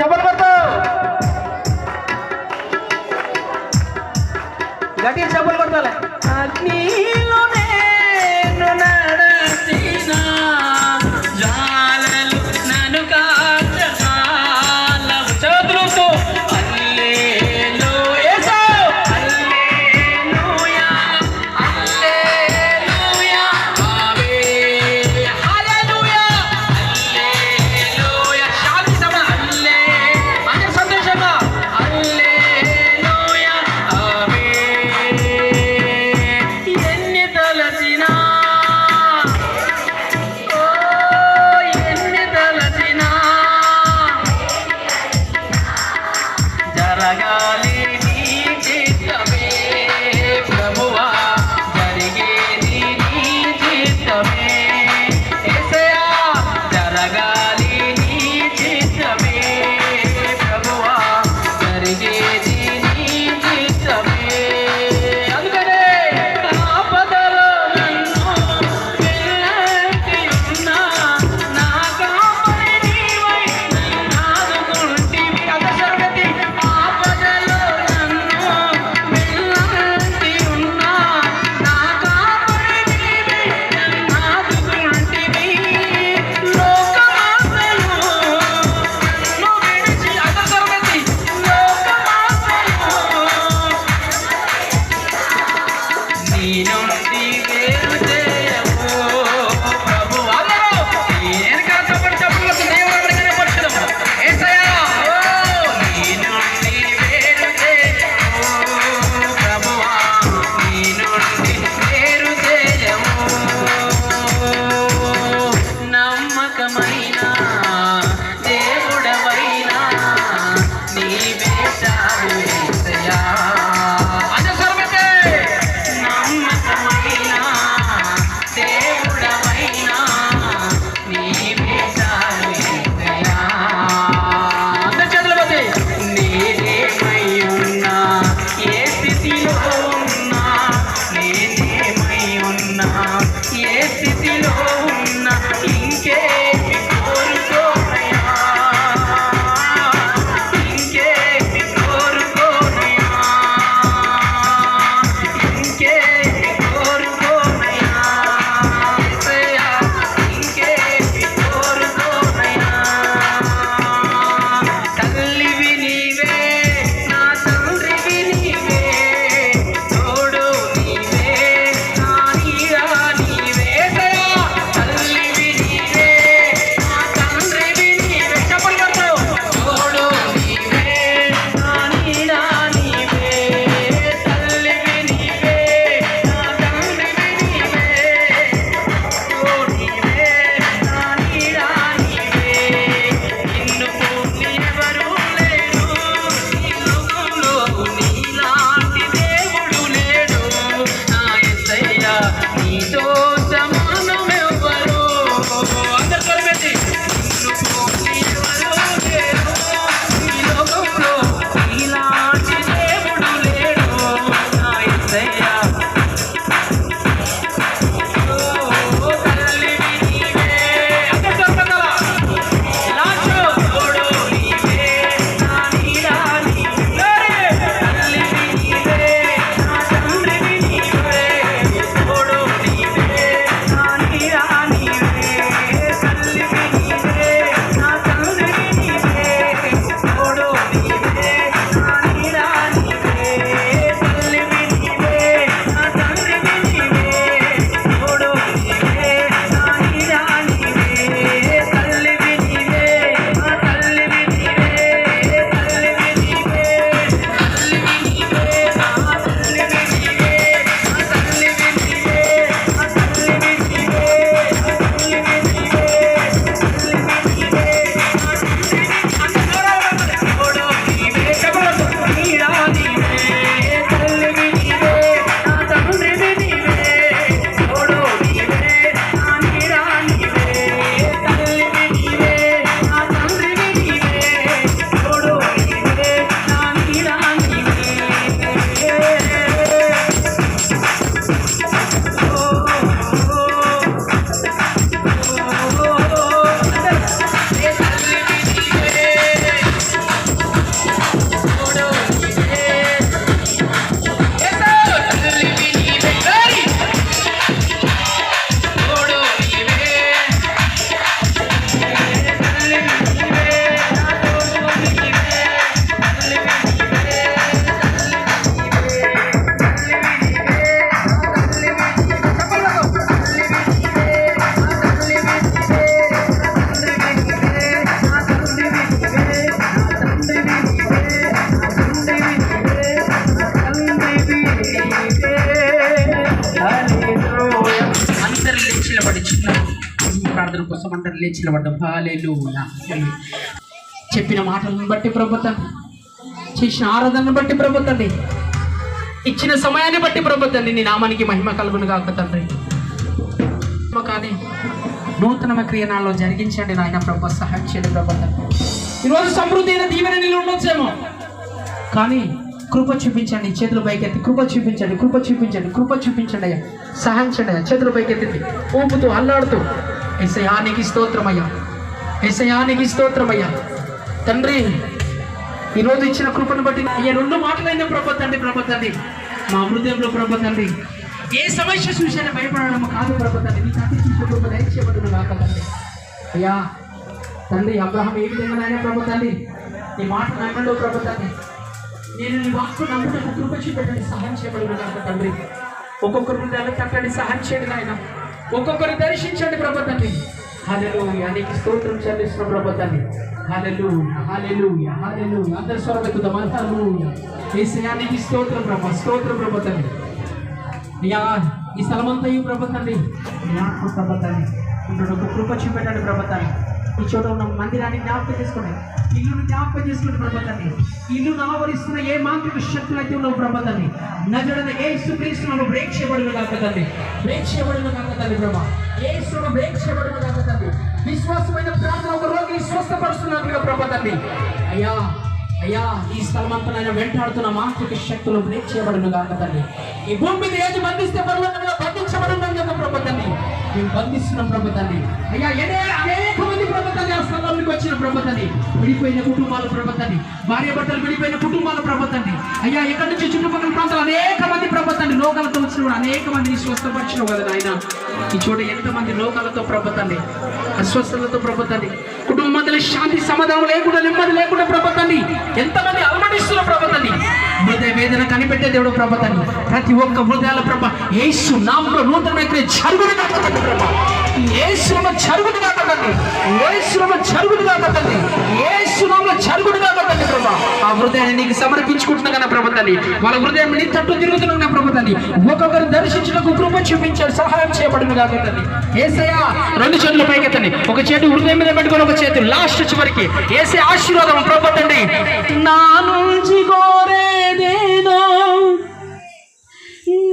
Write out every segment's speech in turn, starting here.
చెప్పలు కొట్టు. చెప్పలు కొట్టాలి. కోసం అందరు లేచి చెప్పిన మాటలను బట్టి ప్రభుత్వం చేసిన ఆరాధనను బట్టి ప్రభుత్వండి ఇచ్చిన సమయాన్ని బట్టి ప్రభుత్వండి నీ నామానికి మహిమ కలుగును కాక తండ్రి. కానీ నూతన క్రియనాల్లో జరిగించండి నాయన ప్రభు సహాయం చేయండి ప్రభుత్వం ఈరోజు సమృద్ధి అయిన దీవెన నీళ్ళు ఉండొచ్చేమో. కానీ కృప చూపించండి చేతులు పైకెత్తి కృప చూపించండి కృప చూపించండి కృప చూపించండి అయ్యా. సహాయం చేయండి అయ్యా చేతులు పైకెత్తింది. ఊపుతూ అల్లాడుతూ ఎసయానికి స్తోత్రమయ్యా. ఎసయానికి స్తోత్రమయ్యా. తండ్రి ఈరోజు ఇచ్చిన కృపను బట్టి అయ్యా రెండు మాటలైన ప్రభు తండ్రి ప్రభు తండ్రి. మా హృదయంలో ప్రభు తండ్రి. ఏ సమస్య చూసినా భయపడడం కాదు ప్రభు తండ్రి. నీ తండ్రి చూసే కృప దయచేయబడును కాక తండ్రి. అయ్యా తండ్రి అబ్రహం ఏ విధంగా నాయన ప్రభు తండ్రి నీ మాట నమ్మలో ప్రభు తండ్రి. నేను నీ వాక్కు నమ్ముటకు కృప చూపెట్టండి సహాయం చేయబడిన కాక తండ్రి. ఒక్కొక్కరు కట్టండి సహాయం చేయండి నాయన. ఒక్కొక్కరు దర్శించండి ప్రభు తండ్రి హాలెలు నీకు స్తోత్రం చెల్లిస్తున్న ప్రభు తండ్రి హాలెలు హాలెలు హాలెలు అందరి స్వరమెక్కుదాం హల్లెలూయా. యేసయానికి స్తోత్రం ప్రభు స్తోత్రం ప్రభు తండ్రి ఈ స్థలమంతయు ప్రభు తండ్రి నీ ఆత్మ ప్రభు తండ్రి ఇప్పుడు ఒక కృప చూపెట్టాడు ప్రభుత్వాన్ని. ఈ చోట ఉన్న మందిరాన్ని జ్ఞాపకం చేసుకోండి. ఇల్లును జ్ఞాపకం చేసుకోండి ప్రభుత్వాన్ని. ఇల్లును ఆవరిస్తున్న ఏ మాంత్రిక శక్తులు అయితే ఉన్నావు ప్రభుత్వాన్ని? నజడన ఏ సుక్రీస్తున్న బ్రేక్ చేయబడిన కాకతండి. బ్రేక్ చేయబడిన కాకతండి ప్రభా. ఏ సున్న బ్రేక్ చేయబడిన కాకతండి. విశ్వాసమైన ప్రార్థన ఒక రోగిని స్వస్థపరుస్తున్నట్లుగా ప్రభుత్వాన్ని. అయ్యా అయ్యా ఈ స్థలమంతా వెంటాడుతున్న మాంత్రిక శక్తులు బ్రేక్ చేయబడిన కాకతండి. ఈ భూమి మీద ఏది బంధిస్తే పర్లోకంలో బంధించబడిన కదా ప్రభతండి మేము బంధిస్తున్నాం ప్రభుత్వాన్ని అయ్యా ఎదే అనేక మంది ప్రభుత్వాన్ని ఆ స్థలంలోకి వచ్చిన ప్రభుత్వాన్ని విడిపోయిన కుటుంబాల ప్రభుత్వాన్ని భార్య భర్తలు విడిపోయిన కుటుంబాల ప్రభుత్వాన్ని అయ్యా ఎక్కడి నుంచి చుట్టుపక్కల ప్రాంతాలు అనేక మంది ప్రభుత్వాన్ని లోకాలతో వచ్చిన అనేక మందిని స్వస్థపరిచిన కదా ఆయన ఈ చోట ఎంతమంది రోగాలతో ప్రభుత్వండి అస్వస్థతలతో ప్రభుత్వండి కుటుంబం శాంతి సమాధానం లేకుండా నెమ్మది లేకుండా ప్రభుత్వండి ఎంతమంది అలమటిస్తున్న ప్రభుత్వండి హృదయ వేదన కనిపెట్టే దేవుడు ప్రభుత్వండి ప్రతి ఒక్క హృదయాల ప్రభ ఏసు నామంలో నూతన క్రియ జరుగుడు కాకతండి ప్రభ. యేసునామ జరుగుడు కాకతండి యేసునామ జరుగుడు కాకతండి యేసునామ జరుగుడు కాకతండి ప్రభ. ఆ హృదయాన్ని నీకు సమర్పించుకుంటున్నా కన్నా ప్రభుత్వాన్ని వాళ్ళ హృదయం నీ తట్టు తిరుగుతున్నా ప్రభుత్వాన్ని ఒక్కొక్కరు దర్శించడానికి కృప చూపించాడు సహాయం చేయబడిన కాకతండి ఏసయ్యా రెండు చేతులు పైకెత్తండి ఒక చేతి హృదయం మీద పెట్టుకొని ఒక చేతి లాస్ట్ చివరికి. ఏసే ఆశీర్వాదం ప్రభుత్వండి నా నుంచి కోరేదేదో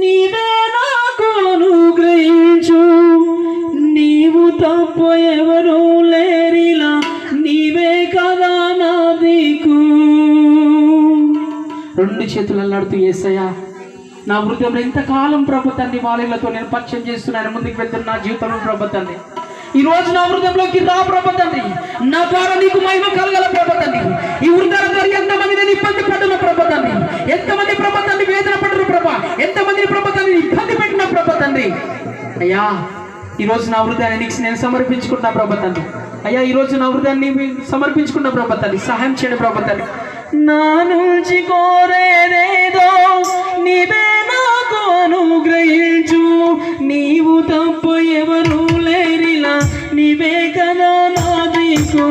నీవే నాకు అనుగ్రహించు. నీవు తప్ప ఎవరు లేరిలా. నీవే కదా నా దిక్కు. రెండు చేతులు అల్లాడుతూ ఏసయ్యా నా హృదయంలో ఇంతకాలం ప్రభుత్వాన్ని వాలిలతో నేను పరిచయం చేస్తున్నాను ముందుకు వెళ్తున్న నా జీవితంలో ప్రభుత్వాన్ని ఈ రోజు నా హృదయంలోకి రా ప్రభుత్వాన్ని నా ద్వారా నీకు మహిమ కలగల ప్రభుత్వాన్ని ఈ హృదయం ద్వారా ఎంతమంది నేను ఇబ్బంది పడిన ప్రభుత్వాన్ని ఎంతమంది ప్రభుత్వాన్ని వేదన పడిన ప్రభా. ఎంతమంది ప్రభుత్వాన్ని ఇబ్బంది పెట్టిన ప్రభుత్వాన్ని అయ్యా ఈ రోజు నా హృదయాన్ని నీకు నేను సమర్పించుకుంటున్నా ప్రభుత్వాన్ని అయ్యా ఈ రోజు నా హృదయాన్ని మీకు సమర్పించుకున్న ప్రభుత్వాన్ని సహాయం చేయండి ప్రభుత్వాన్ని నా నుంచి కోరేదేదో నీవే నాకు అనుగ్రహించు. నీవు తప్ప ఎవరు లేరిలా నీవే కదా నా దిక్కు.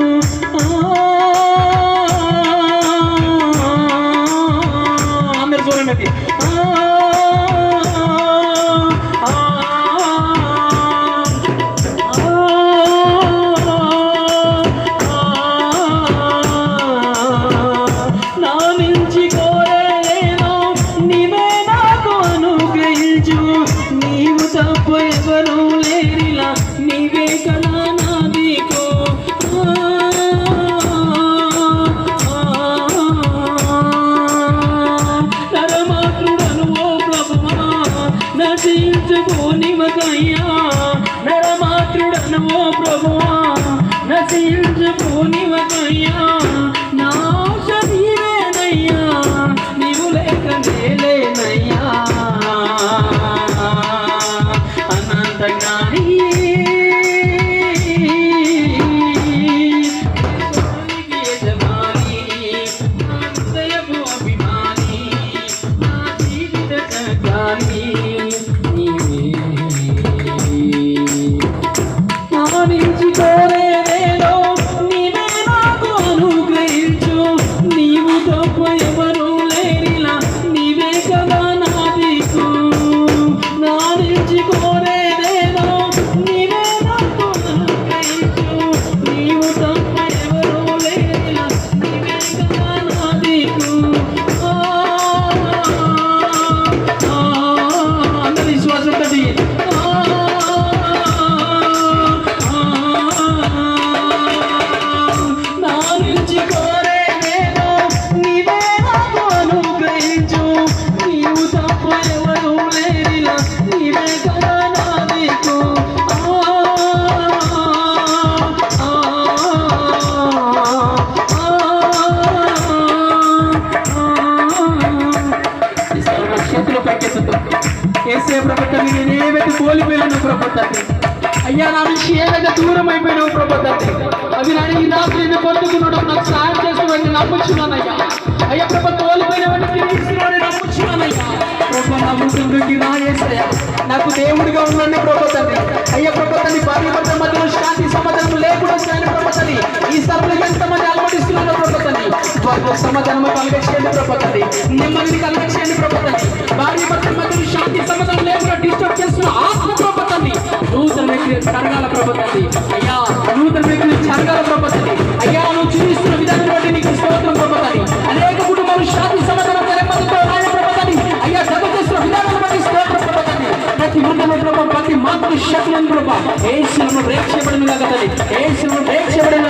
ప్రభు తండ్రి అయ్యా నా నుంచి ఏదైనా దూరం అయిపోయినావు ప్రభు తండ్రి అవి నేను ఈ రాత్రి నేను పొందుకున్నాడు నాకు సాయం చేస్తున్నాడని నమ్ముచున్నానయ్యా అయ్యా. ప్రభు తోలిపోయినవన్నీ తిరిగి నమ్ముచున్నానయ్యా ప్రభు నా ముందుకి నా నాకు దేవుడిగా ఉండండి ప్రభు తండ్రి అయ్యా ప్రభు తండ్రి భార్య భర్త మధ్యలో శాంతి సమాధానం లేకుండా ఆయన ప్రభు తండ్రి ఈ సభలకు ఎంతమంది అలమటిస్తున్నారో ప్రభు తండ్రి వారిలో సమాధానం కలిగించండి ప్రభు తండ్రి నెమ్మదిని కలిగించండి ప్రభు తండ్రి భార్య భర్త మధ్యలో శాంతి సమాధానం లేకుండా డిస్టర్బ్ నూతన ప్రభుత్వం అయ్యా నూతన వ్యక్తులు జరగాల ప్రభుత్వం అయ్యా నువ్వు చూపిస్తున్న విధానం బట్టి నీకు స్తోత్రం ప్రభుత్వం అనేక కుటుంబాలు శాంతి సమాధానం నెమ్మదితో ఆయన ప్రభుత్వం అయ్యా జగ చేస్తున్న విధానం బట్టి స్తోత్రం ప్రభుత్వం ప్రతి ముందు ప్రభు ప్రతి మాతృ శక్తులను ప్రభావ ఏ శిలను బ్రేక్ చేయబడిన కాక ఏ శిలను బ్రేక్ చేయబడిన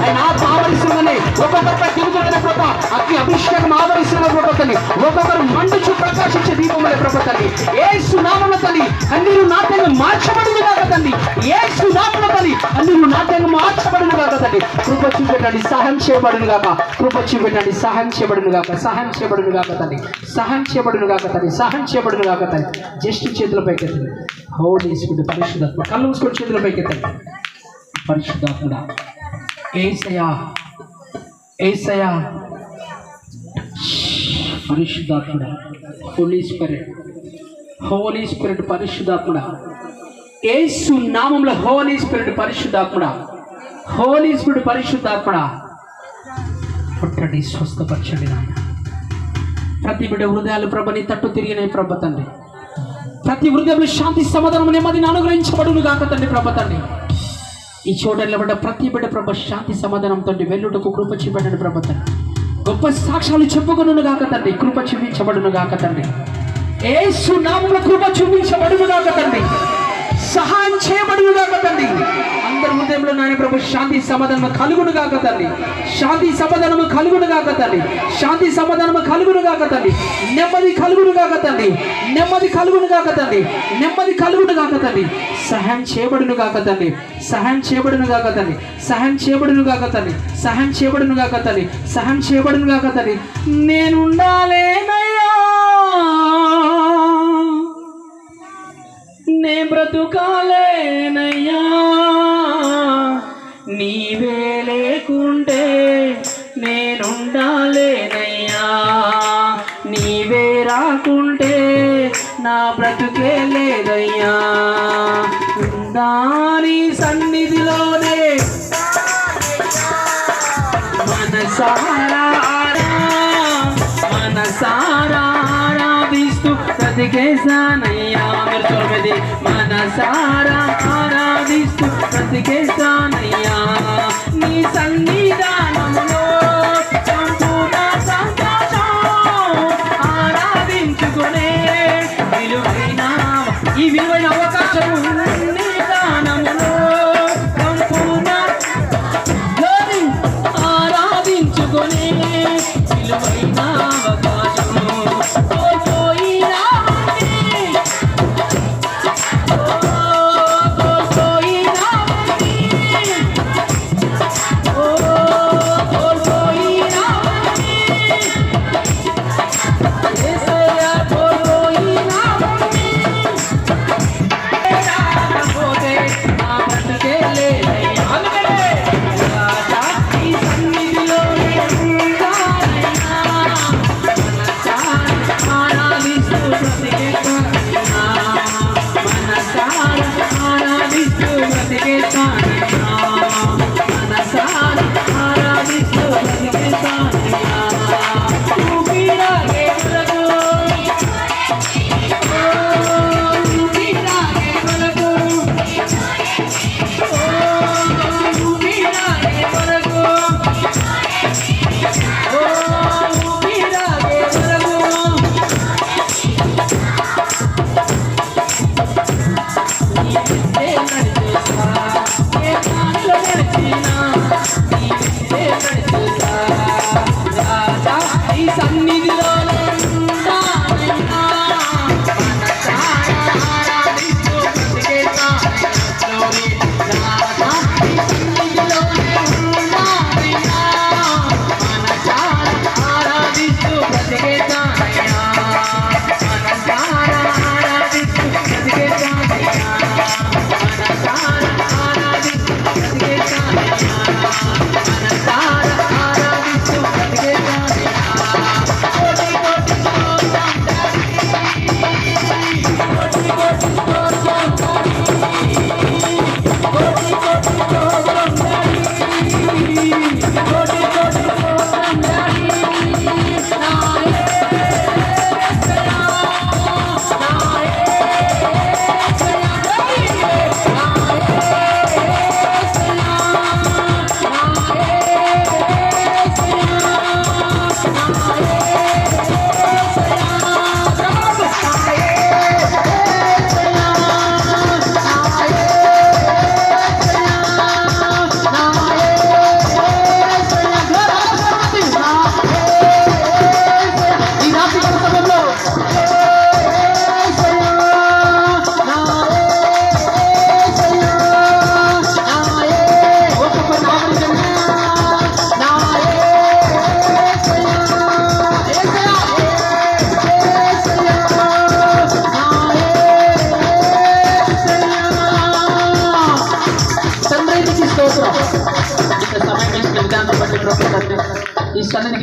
ఆయన ఆవరిస్తుందని ఒక్కొక్కరిపై తిరుగుతున్న ప్రభు అగ్ని అభిషేకం ఆవరిస్తున్న ప్రభు తల్లి ఒక్కొక్కరు మండుచు ప్రకాశించే దీపములే ప్రభు తల్లి. ఏ సునామల తల్లి అన్నిరు నాట్యంగా మార్చబడింది కాక తల్లి. ఏ సునామల తల్లి అన్నిరు నాట్యంగా మార్చబడిన కాక తల్లి. కృప చూపెట్టండి సహాయం చేయబడును గాక కృప చూపెట్టండి సహాయం చేయబడును గాక సహాయం చేయబడును గాక తల్లి. సహాయం చేయబడును గాక తల్లి. సహాయం చేయబడును గాక తల్లి. జస్ట్ చేతులపైకి ఎత్తండి హోలీ స్పిరిట్ పరిశుద్ధాత్మ. కళ్ళు మూసుకొని చేతులపైకి ఎత్తండి పరిశుద్ధాత్ముడా. ఏసయా ఏసయా పరిశుద్ధాత్ముడ. హోలీ స్పిరిట్ హోలీ స్పిరిట్ పరిశుద్ధాత్ముడ. ఏసు నామంలో హోలీ స్పిరిట్ పరిశుద్ధాత్ముడ. హోలీ స్పిరిట్ పరిశుద్ధాత్ముడ. పుట్టండి స్వస్థపరచండి నాయన. ప్రతి బిడ్డ హృదయాలు ప్రభని తట్టు తిరిగిన ప్రభ తండ్రి. ప్రతి హృదయంలో శాంతి సమాధానం నెమ్మదిని అనుగ్రహించబడును గాక తండ్రి ప్రభ తండ్రి. ఈ చోట నిలబడ్డ ప్రతి బిడ్డ ప్రభ శాంతి సమాధానంతో వెల్లుటకు కృప చూపెట్టండి ప్రభ తండ్రి. గొప్ప సాక్ష్యాలు చెప్పుకొను గాక తండ్రి. కృప చూపించబడును గాక తండ్రి. ఏసు నామముల కృప చూపించబడును గాక తండ్రి. సహాయం చేయబడును గాక తండ్రి అందరి హృదయంలో నాయన ప్రభు శాంతి సమాధానము కలుగును గాక తండ్రి శాంతి సమాధానము కలుగును గాక తండ్రి శాంతి సమాధానము కలుగును గాక తండ్రి నెమ్మది కలుగును గాక తండ్రి నెమ్మది కలుగును గాక తండ్రి నెమ్మది కలుగును గాక తండ్రి సహాయం చేయబడును గాక తండ్రి సహాయం చేయబడును గాక తండ్రి సహాయం చేయబడును గాక తండ్రి సహాయం చేయబడును గాక తండ్రి సహాయం చేయబడును గాక తండ్రి నేనుండాలేనయ్యా నే బ్రతుకాలేనయ్యా. నీవే లేకుంటే నేనుండాలేనయ్యా. నీవే రాకుంటే నా బ్రతుకే లేదయ్యా. దాని సన్నిధిలోనే. మనసారా బ్రతికేశానయ్యా మీరు మనసారా ఆరాధిస్తూ బ్రతికేశానయ్యా నీ సన్నిధానంలో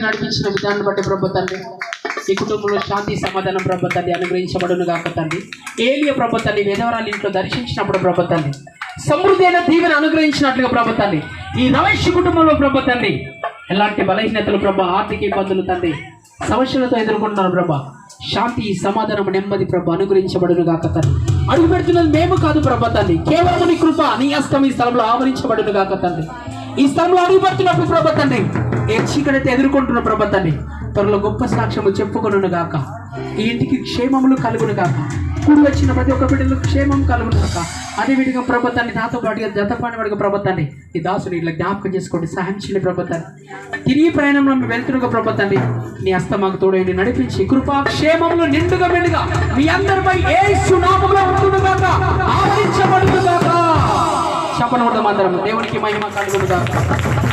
నడిపించిన విధానం బట్టి ప్రభు తండ్రి ఈ కుటుంబంలో శాంతి సమాధానం ప్రభు తండ్రి అనుగ్రహించబడును కాక తండ్రి. ఏలియ ప్రభు తండ్రి వేదవరాల ఇంట్లో దర్శించినప్పుడు ప్రభు తండ్రి. సమృద్ధి అయిన దీవెన అనుగ్రహించినట్లుగా ప్రభు తండ్రి. ఈ రమేష్ కుటుంబంలో ప్రభు తండ్రి. ఎలాంటి బలహీనతలు ప్రభ ఆర్థిక ఇబ్బందులు తండ్రి. సమస్యలతో ఎదుర్కొంటున్నారు ప్రభ. శాంతి సమాధానం నెమ్మది ప్రభ అనుగ్రహించబడును గాక తండ్రి. అడుగు పెడుతున్నది మేము కాదు ప్రభ తండ్రి. కేవలం నీ కృప నీ అస్తం ఈ స్థలంలో ఆవరించబడును గాక తండ్రి. ఈ స్థలంలో అడుగుపడుతున్నప్పుడు పెడుతున్నప్పుడు ప్రభ ఏ చీకడైతే ఎదుర్కొంటున్న ప్రభ త్వరలో గొప్ప సాక్ష్యము చెప్పుకొను గాక. ఈ ఇంటికి క్షేమములు కలుగును గాక. కూడి వచ్చిన ప్రతి ఒక్క బిడ్డలకు క్షేమం కలుగును గాక. అదే విధంగా ప్రభుత్వాన్ని నాతో పాటుగా జతపాని వాడిగా ప్రభుత్వాన్ని ఈ దాసుని ఇట్లా జ్ఞాపకం చేసుకోండి సహాయం చేయండి ప్రభుత్వాన్ని తిరిగి ప్రయాణంలో మేము వెళ్తున్న ప్రభుత్వాన్ని నీ అస్త మాకు తోడైంది నడిపించి కృపా క్షేమములు నిండుగా మెండుగా మీ అందరిపై ఏ సునామంలో ఉంటుండగాక ఆవరించబడుతుందాక చెప్పనవద్దాం అందరం. దేవునికి మహిమ కలుగునుగాక